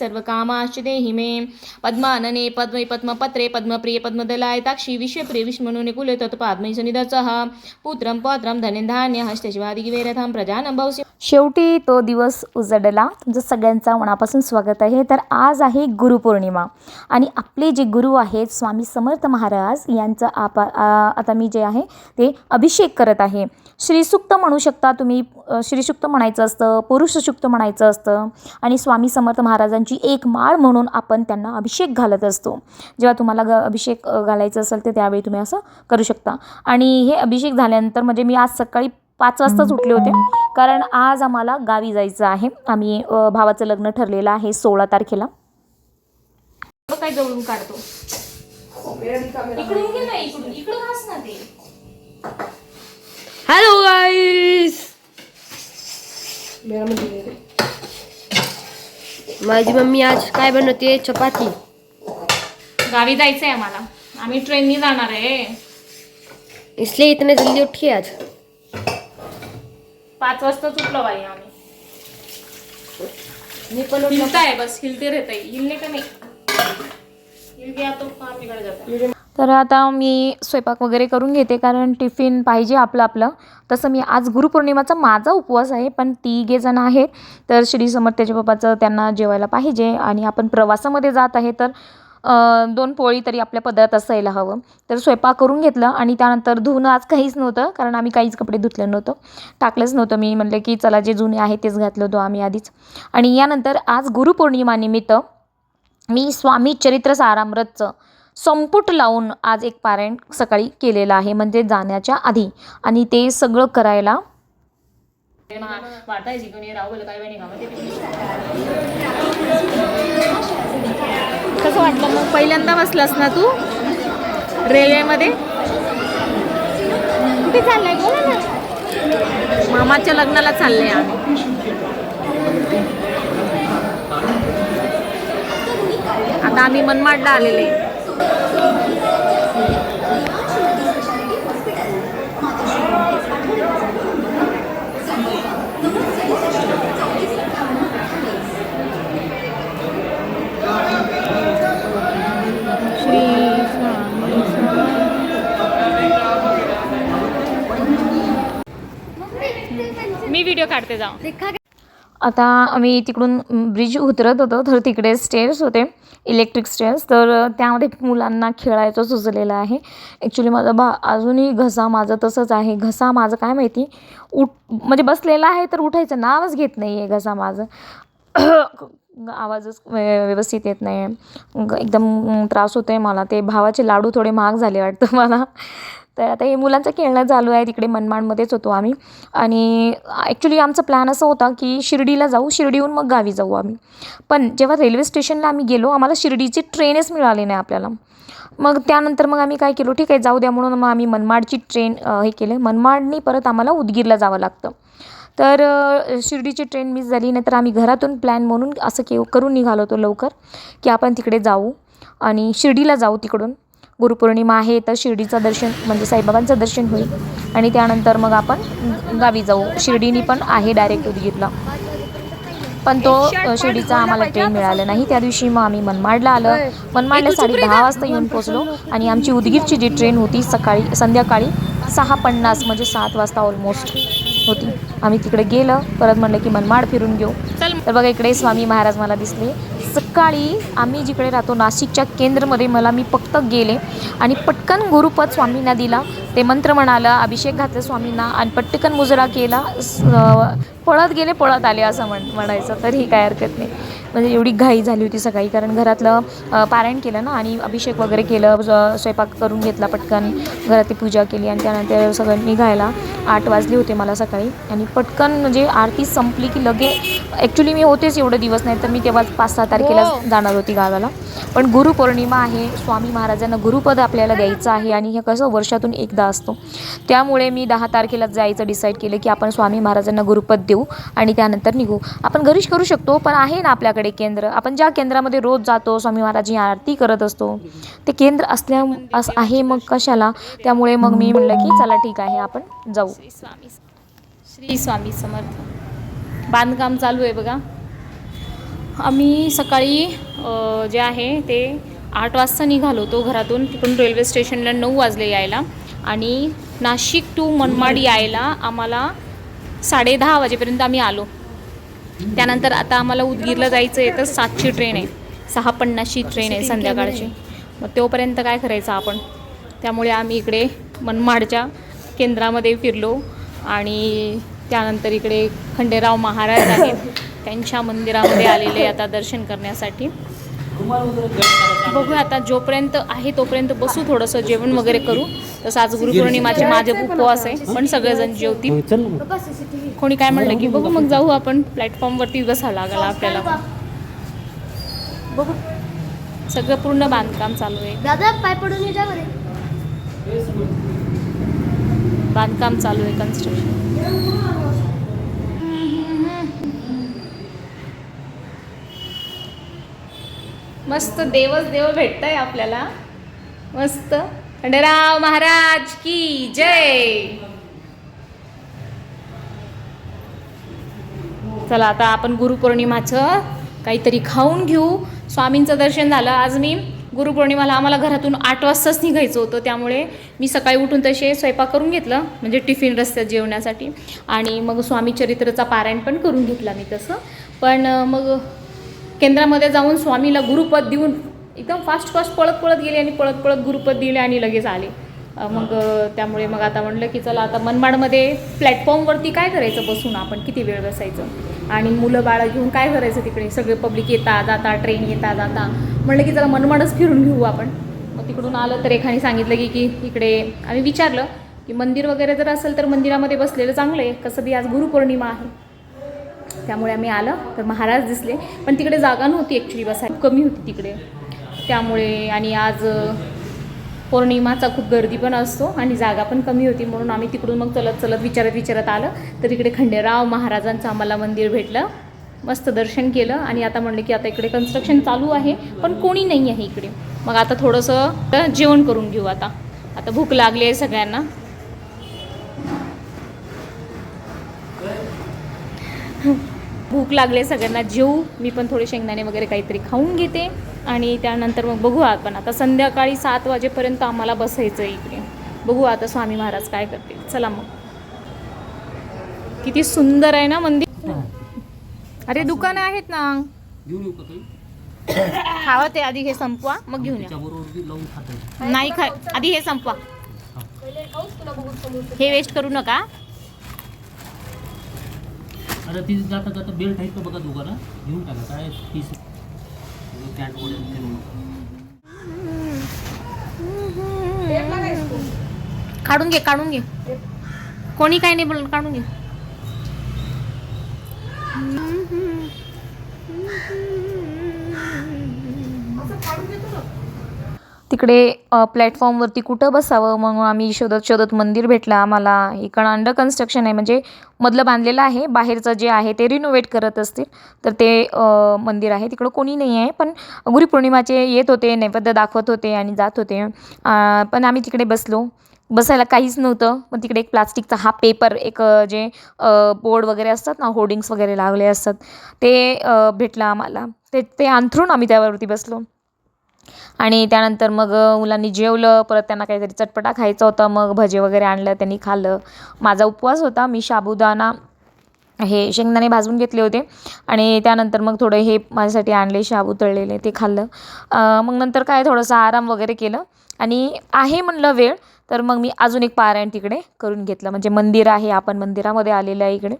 सर्वकामाश्चिते हिमे। पद्मानने पद्मे पद्मपत्रे पद्मप्रिये पद्मदलायताक्षी विश्वप्रिय विष्णुनुने कुले तत्पाद्मै सुनिधत्सः पुत्रं पौत्रं धनेन धान्य हस्तशिवादिगिवेरथं प्रजानं भवसि। शेवटी तो दिवस उजडला तुमचं सगळ्यांचा मनापासून स्वागत आहे तर आज आहे गुरुपौर्णिमा. आणि आपले जे गुरु आहेत स्वामी समर्थ महाराज यांचं आपा आता मी जे आहे ते अभिषेक करत आहे. श्रीसुक्त म्हणू शकता तुम्ही अ, श्रीसुक्त म्हणायचं असतं पुरुषसुक्त म्हणायचं असतं आणि स्वामी समर्थ महाराजांची एक माळ म्हणून आपण त्यांना अभिषेक घालत असतो. जेव्हा तुम्हाला ग अभिषेक घालायचं असेल तर त्यावेळी तुम्ही असं करू शकता. आणि हे अभिषेक झाल्यानंतर म्हणजे मी आज सकाळी पाच वाजताच उठले होते. कारण आज आम्हाला गावी जायचं आहे. आम्ही भावाचं लग्न ठरलेलं आहे सोळा तारखेला. काय जवळून काढतो? हॅलो गाईस माझी मम्मी आज काय बनवते? चपाती. गावी जायचंय आम्हाला. आम्ही ट्रेननी जाणार आहे. इसलिए इतने जल्दी उठी आज. पाच वाजता सुटलो बाई आम्ही. मी पण हिलताय बस हिलते रहते हिलने का नहीं? हिल गया तो काम बिगड़ जाता. है तर आता मी स्वयंपाक वगैरे करून घेते कारण टिफिन पाहिजे आपलं आपलं. तसं मी आज गुरुपौर्णिमाचा माझा उपवास आहे पण तिघे जण आहेत. तर श्री समर्थ्याच्या बाबाचं त्यांना जेवायला पाहिजे आणि आपण प्रवासामध्ये जात आहे तर दोन पोळी तरी आपल्या पदरात असायला हवं. तर स्वयंपाक करून घेतलं आणि त्यानंतर धुणं आज काहीच नव्हतं कारण आम्ही काहीच कपडे धुतले नव्हतं. टाकलंच नव्हतं. मी म्हणलं की चला जे जुने आहे तेच घातलं होतो आम्ही आधीच. आणि यानंतर आज गुरुपौर्णिमानिमित्त मी स्वामी चरित्र सारामृतचं संपुट लावून आज एक पारायण सकाळी केलेलं आहे म्हणजे जाण्याच्या आधी. आणि ते सगळं करायला काय कसं वाटलं मग? पहिल्यांदा बसलास ना तू? रेल्वेमध्ये? कुठे चाललंय बोला ना मामाच्या लग्नाला चालले आम्ही. आता आम्ही मनमाडला आलेले मी व्हिडिओ काढते जाऊ. आता आम्ही तिकडून ब्रिज उतरत होतो तर तिकडे स्टेअर्स होते इलेक्ट्रिक स्टेअर्स तर त्यामध्ये मुलांना खेळायचं सुचलेलं आहे. ॲक्च्युली माझा बा अजूनही घसा माझं तसंच आहे. घसा माझं काय माहिती? उठ म्हणजे बसलेला आहे तर उठायचं. नावच घेत नाही आहे घसा माझं. आवाजच व्य- व्यवस्थित येत नाही एकदम त्रास होतो आहे मला. ते भावाचे लाडू थोडे महाग झाले वाटतं मला. तर आता हे मुलांचं खेळणं चालू आहे तिकडे मनमाडमध्येच होतो आम्ही. आणि ॲक्च्युली आमचा प्लॅन असा होता की शिर्डीला जाऊ शिर्डीहून मग गावी जाऊ आम्ही. पण जेव्हा रेल्वे स्टेशनला आम्ही गेलो आम्हाला शिर्डीची ट्रेनच मिळाली नाही आपल्याला. मग त्यानंतर मग आम्ही काय केलो ठीक आहे जाऊ द्या म्हणून मग आम्ही मनमाडची ट्रेन हे केले. मनमाडनी परत आम्हाला उदगीरला जावं लागतं. तर शिर्डीची ट्रेन मिस झाली नाही तर आम्ही घरातून प्लॅन म्हणून असं के करून निघालो होतो लवकर की आपण तिकडे जाऊ. आणि शिर्डीला जाऊ तिकडून. गुरुपौर्णिमा आहे तर शिर्डीचं दर्शन म्हणजे साईबाबांचं दर्शन होईल. आणि त्यानंतर मग आपण गावी जाऊ. शिर्डीनी पण आहे डायरेक्ट उदगीरला. पण तो शिर्डीचा आम्हाला ट्रेन मिळाला नाही. त्या दिवशी मग आम्ही मनमाडला आलं. मनमाडला साडे दहा वाजता येऊन पोचलो आणि आमची उदगीरची जी ट्रेन होती सकाळी संध्याकाळी सहा पन्नास म्हणजे सात वाजता ऑलमोस्ट होती. आम्ही तिकडे गेलं परत म्हणलं की मनमाड फिरून घेऊ. तर बघा इकडे स्वामी महाराज मला दिसले. सकाळी आम्ही जिकडे राहतो नाशिकच्या केंद्रमध्ये मला मी फक्त गेले आणि पटकन गुरुपद स्वामींना दिला. ते मंत्र म्हणाला अभिषेक घातला स्वामींना आणि पटकन मुजरा केला. पळत गेले पळत आले असं म्हण म्हणायचं तरी काही हरकत नाही. म्हणजे एवढी घाई झाली होती सकाळी कारण घरातलं पारायण केलं ना आणि अभिषेक वगैरे केलं स्वयंपाक करून घेतला पटकन घरातली पूजा केली आणि त्यानंतर सगळं निघायला आठ वाजले होते मला सकाळी. आणि पटकन म्हणजे आरती संपली की लगे ॲक्च्युली मी होतेच एवढे दिवस नाही तर मी तेव्हा पाच सहा तारखेला जाणार होती गावाला. पण गुरुपौर्णिमा आहे स्वामी महाराजांना गुरुपद आपल्याला द्यायचं आहे आणि हे कसं वर्षातून एकदा असतो. त्यामुळे मी दहा तारखेला जायचं डिसाईड केलं की आपण स्वामी महाराजांना गुरुपद देऊ आणि त्यानंतर निघू. आपण घरीच करू शकतो पण आहे ना आपल्याकडे केंद्र आपण ज्या केंद्रामध्ये रोज जातो स्वामी महाराजची आरती करत असतो ते केंद्र असल्या अस आहे मग कशाला? त्यामुळे मग मी म्हणलं की चला ठीक आहे आपण जाऊ. श्री स्वामी श्री स्वामी समर्थ. बांधकाम चालू आहे बघा. आम्ही सकाळी जे आहे ते आठ वाजता निघालो तो घरातून तिकडून रेल्वे स्टेशनला नऊ वाजले यायला. आणि नाशिक टू मनमाड यायला आम्हाला साडे दहा वाजेपर्यंत आम्ही आलो. त्यानंतर आता आम्हाला उदगीरला जायचं आहे तर सातची ट्रेन आहे. सहा पन्नासची ट्रेन आहे संध्याकाळची. मग तोपर्यंत काय करायचं आपण? त्यामुळे आम्ही इकडे मनमाडच्या केंद्रामध्ये फिरलो आणि त्यानंतर इकडे खंडेराव महाराज आहेत. त्यांच्या मंदिरामध्ये आलेले आता दर्शन करण्यासाठी. बघूया आता जोपर्यंत आहे तोपर्यंत बसू थोडंसं जेवण वगैरे करू. तसं आज गुरुपौर्णिमाचे माझे उपवास आहे. पण सगळेजण जेवतील. मग. कोणी काय म्हणलं की बघू मग जाऊ आपण. प्लॅटफॉर्मवरती बसावं लागला आपल्याला. बघू. सगळं पूर्ण बांधकाम चालू आहे. दादा पाय पडून बांधकाम चालू आहे कन्स्ट्रक्शन मस्त देवच देव आहे आपल्याला. मस्त. खंडेराव महाराज की जय. चला आता आपण गुरुपौर्णिमाचं काहीतरी खाऊन घेऊ. स्वामींचं दर्शन झालं. आज मी गुरुपौर्णिमाला आम्हाला घरातून आठ वाजताच निघायचं होतं. त्यामुळे मी सकाळी उठून तसे स्वयंपाक करून घेतलं म्हणजे टिफिन रस्त्यात जेवण्यासाठी. आणि मग स्वामी चरित्रचा पारायण पण करून घेतला मी तसं. पण मग केंद्रामध्ये जाऊन स्वामीला गुरुपद देऊन एकदम फास्ट फास्ट पळत पळत गेले आणि पळत पळत गुरुपद दिले आणि लगेच आले. मग त्यामुळे मग आता म्हणलं की चला आता मनमाडमध्ये प्लॅटफॉर्मवरती काय करायचं बसून आपण? किती वेळ बसायचं? आणि मुलं बाळं घेऊन काय करायचं तिकडे? सगळे पब्लिक येता जाता ट्रेन येता जाता म्हणलं की चला मनमाडच फिरून घेऊ आपण. मग तिकडून आलं तर एखादी सांगितलं की की इकडे आम्ही विचारलं की मंदिर वगैरे जर असेल तर मंदिरामध्ये बसलेलं चांगलं आहे. कसं बी आज गुरुपौर्णिमा आहे. त्यामुळे आम्ही आलं. तर महाराज दिसले. पण तिकडे जागा नव्हती ॲक्च्युली बसायला कमी होती तिकडे. त्यामुळे आणि आज पौर्णिमाचा खूप गर्दी पण असतो आणि जागा पण कमी होती. म्हणून आम्ही तिकडून मग चलत चलत विचारत विचारत आलं. तर इकडे खंडेराव महाराजांचं आम्हाला मंदिर भेटलं. मस्त दर्शन केलं. आणि आता म्हणलं की आता इकडे कन्स्ट्रक्शन चालू आहे. पण कोणी नाही आहे इकडे. मग आता थोडंसं तर जेवण करून घेऊ आता. आता भूक लागली आहे सगळ्यांना. भूक लागले सगळ्यांना जेऊ मी पण थोडे शेंगदाणे वगैरे काहीतरी खाऊन घेते. आणि त्यानंतर मग बघू आपण आता संध्याकाळी सात वाजेपर्यंत आम्हाला बसायचं आहे इकडे. बघू आता स्वामी महाराज काय करतील. चला मग. किती सुंदर आहे ना मंदिर. अरे दुकानं आहेत ना. खावं ते आधी हे संपवा. मग घेऊन या. नाही खा आधी हे संपवा. हे. वेस्ट करू नका. अरे ती जाता जाता बेल्ट आहेत का बघा दुकाना घेऊन टाका काय तीस कॅट काढून घे काढून घे. कोणी काय नाही बोल काढून घे. तिकडे प्लॅटफॉर्मवरती कुठं बसावं? मग आम्ही शोधत शोधत मंदिर भेटलं आम्हाला. इकडं अंडर कन्स्ट्रक्शन आहे. म्हणजे मधलं बांधलेलं आहे. बाहेरचं जे आहे ते रिनोव्हेट करत असतील. तर ते मंदिर आहे. तिकडं कोणी नाही आहे. पण गुरुपौर्णिमाचे येत होते नैवेद्य दाखवत होते आणि जात होते. पण आम्ही तिकडे बसलो. बसायला काहीच नव्हतं. मग तिकडे एक प्लास्टिकचा हा पेपर एक जे बोर्ड वगैरे असतात ना होर्डिंग्स वगैरे लावले असतात. ते भेटलं आम्हाला. ते ते अंथरून आम्ही त्यावरती बसलो. आणि त्यानंतर मग मुलांनी जेवलं परत त्यांना काहीतरी चटपटा खायचा होता मग भजे वगैरे आणलं त्यांनी खाल्लं. माझा उपवास होता मी साबुदाणा हे शेंगदाणे भाजून घेतले होते. आणि त्यानंतर मग थोडं हे माझ्यासाठी आणले शाबू तळलेले ते खाल्लं. मग नंतर काय थोडंसं आराम वगैरे केलं. आणि आहे म्हणलं वेळ तर मग मी अजून एक पारायण तिकडे करून घेतलं. म्हणजे मंदिर आहे आपण मंदिरामध्ये आलेलं आहे इकडे.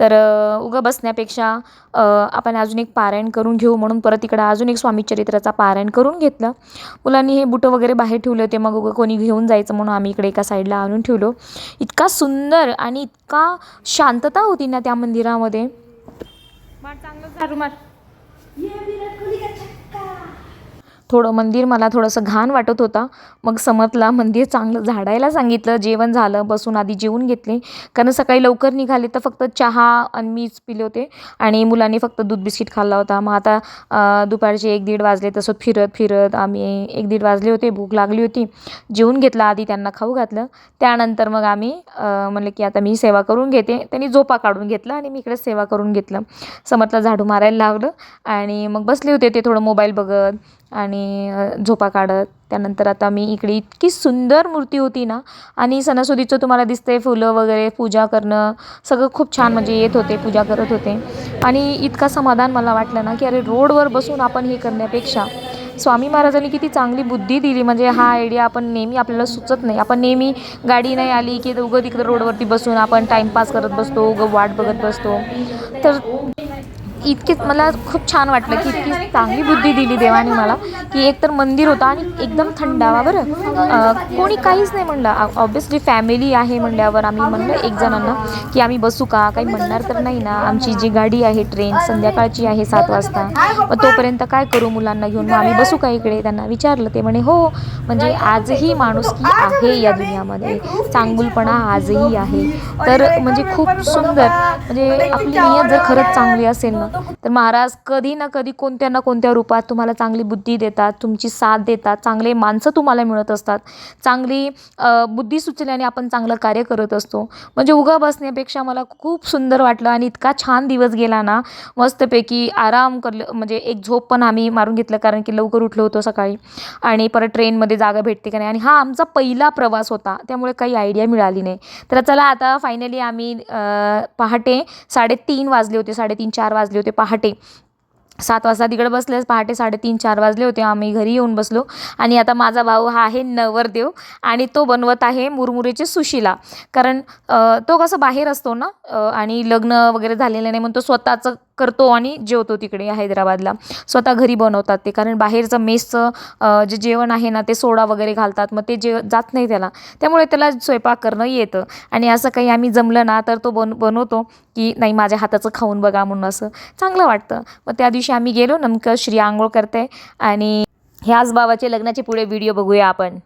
तर उगं बसण्यापेक्षा आपण अजून एक पारायण करून घेऊ म्हणून परत इकडं अजून एक स्वामी चरित्राचा पारायण करून घेतलं. मुलांनी हे बुटं वगैरे बाहेर ठेवले होते मग उगं कोणी घेऊन जायचं म्हणून आम्ही इकडे एका साईडला आणून ठेवलो. इतका सुंदर आणि इतका शांतता होती ना त्या मंदिरामध्ये मार चांगलं झाडू मार थोडं मंदिर मला थोडंसं घाण वाटत होता. मग समतला मंदिर चांगलं झाडायला सांगितलं जेवण झालं बसून आधी जेवून घेतले. कारण सकाळी लवकर निघाले तर फक्त चहा आणि मीच पिले होते. आणि मुलांनी फक्त दूध बिस्किट खाल्ला होता. मग आता दुपारचे एक दीड वाजले तसं फिरत फिरत आम्ही एक दीड वाजले होते. भूक लागली होती. जेवून घेतला आधी त्यांना खाऊ घातलं. त्यानंतर मग आम्ही म्हणलं की आता मी सेवा करून घेते. त्यांनी झोपा काढून घेतला आणि मी इकडे सेवा करून घेतलं. समतला झाडू मारायला लागलं आणि मग बसले होते ते थोडं मोबाईल बघत. आणि झोपा काढत. त्यानंतर आता मी इकडे इतकी सुंदर मूर्ती होती ना आणि सणासुदीचं तुम्हाला दिसतंय फुलं वगैरे पूजा करणं सगळं खूप छान म्हणजे येत होते पूजा करत होते. आणि इतका समाधान मला वाटलं ना की अरे रोडवर बसून आपण हे करण्यापेक्षा स्वामी महाराजांनी किती चांगली बुद्धी दिली. म्हणजे हा आयडिया आपण नेहमी आपल्याला सुचत नाही. आपण नेहमी गाडी नाही आली की उगं तिकडं रोडवरती बसून आपण टाईमपास करत बसतो उगं वाट बघत बसतो. तर इतकीच मला खूप छान वाटलं की इतकी चांगली बुद्धी दिली देवाने मला की एक तर मंदिर होतं आणि एकदम थंडावा बरं. कोणी काहीच नाही म्हणलं. ऑब्विसली फॅमिली आहे म्हणल्यावर आम्ही म्हणलं एक जणांना की आम्ही बसू का? काही म्हणणार तर नाही ना. आमची जी गाडी आहे ट्रेन संध्याकाळची आहे सात वाजता. मग तोपर्यंत काय करू मुलांना घेऊन? मग आम्ही बसू का इकडे? त्यांना विचारलं. ते म्हणे हो म्हणजे आजही माणुसकी आहे या दुनियामध्ये. चांगुलपणा आजही आहे. तर म्हणजे खूप सुंदर म्हणजे आपली नियत जर खरंच चांगली असेल ना तर महाराज कधी ना कधी कोणत्या ना कोणत्या रूपात तुम्हाला चांगली बुद्धी देतात तुमची साथ देतात चांगले माणसं तुम्हाला मिळत असतात. चांगली बुद्धी सुचल्याने आपण चांगलं कार्य करत असतो. म्हणजे उगा बसण्यापेक्षा मला खूप सुंदर वाटलं आणि इतका छान दिवस गेला ना मस्तपैकी आराम करलं म्हणजे एक झोप पण आम्ही मारून घेतलं कारण की लवकर उठलो होतो सकाळी. आणि परत ट्रेनमध्ये जागा भेटते का नाही. आणि हा आमचा पहिला प्रवास होता त्यामुळे काही आयडिया मिळाली नाही. तर चला आता फायनली आम्ही पहाटे साडेतीन वाजले होते साडेतीन चार वाजले होते पहाटे. सात वाजता तिकडे बसलेच पहाटे साडेतीन चार वाजले होते. आम्ही घरी येऊन बसलो. आणि आता माझा भाऊ हा आहे नवरदेव आणि तो बनवत आहे मुरमुरेचे सुशिला. कारण तो कसं बाहेर असतो ना आणि लग्न वगैरे झालेलं नाही म्हणून तो स्वतःचं करतो आणि जेवतो तिकडे हैदराबादला. स्वतः घरी बनवतात ते. कारण बाहेरचं मेसचं जे जेवण आहे ना ते सोडा वगैरे घालतात. मग ते जे जात नाही त्याला. त्यामुळे त्याला स्वयंपाक करणं येतं. आणि असं काही आम्ही जमलं ना तर तो बन बनवतो की नाही माझ्या हाताचं खाऊन बघा म्हणून असं. चांगलं वाटतं. मग त्या दिवशी आम्ही गेलो नेमकं श्री आंघोळ करते. आणि ह्याच बाबाचे लग्नाचे पुढे व्हिडिओ बघूया आपण.